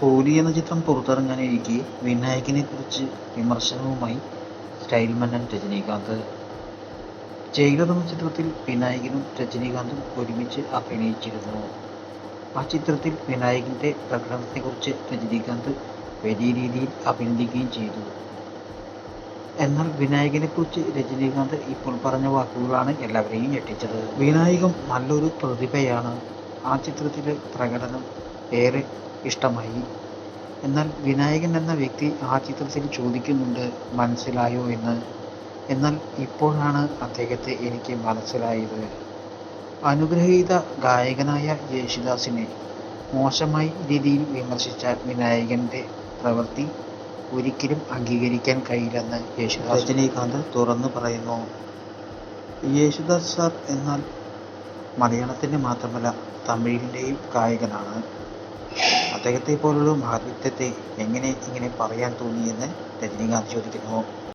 കൂലി എന്ന ചിത്രം പുറത്തിറങ്ങാനിരിക്കെ വിനായകനെ കുറിച്ച് വിമർശനവുമായി സ്റ്റൈൽ മന്നൻ രജനീകാന്ത്. ജയിലർ എന്ന ചിത്രത്തിൽ വിനായകനും രജനീകാന്തും ഒരുമിച്ച് അഭിനയിച്ചിരുന്നു. ആ ചിത്രത്തിൽ വിനായകന്റെ പ്രകടനത്തെക്കുറിച്ച് രജനീകാന്ത് വലിയ രീതിയിൽ അഭിനന്ദിക്കുകയും ചെയ്തു. എന്നാൽ വിനായകനെ കുറിച്ച് രജനീകാന്ത് ഇപ്പോൾ പറഞ്ഞ വാക്കുകളാണ് എല്ലാവരെയും ഞെട്ടിച്ചത്. വിനായകം നല്ലൊരു പ്രതിഭയാണ്. ആ ചിത്രത്തിലെ പ്രകടനം ഏറെ ഇഷ്ടമായി. എന്നാൽ വിനായകൻ എന്ന വ്യക്തി ആ ചിത്രത്തിൽ ചോദിക്കുന്നുണ്ട് മനസ്സിലായോ എന്ന്? എന്നാൽ ഇപ്പോഴാണ് അദ്ദേഹത്തെ എനിക്ക് മനസ്സിലായത്. അനുഗ്രഹീത ഗായകനായ യേശുദാസിനെ മോശമായി രീതിയിൽ വിമർശിച്ച വിനായകന്റെ പ്രവൃത്തി ഒരിക്കലും അംഗീകരിക്കാൻ കഴിയില്ലെന്ന് യേശുദാസ് രജനീകാന്ത് തുറന്നു പറയുന്നു. യേശുദാസ് സാർ എന്നാൽ മലയാളത്തിന്റെ മാത്രമല്ല തമിഴിന്റെയും ഗായകനാണ്. അദ്ദേഹത്തെ പോലുള്ള മഹത്വത്തെ എങ്ങനെ ഇങ്ങനെ പറയാൻ തോന്നിയെന്ന് രജനീകാന്ത് ചോദിക്കുന്നു.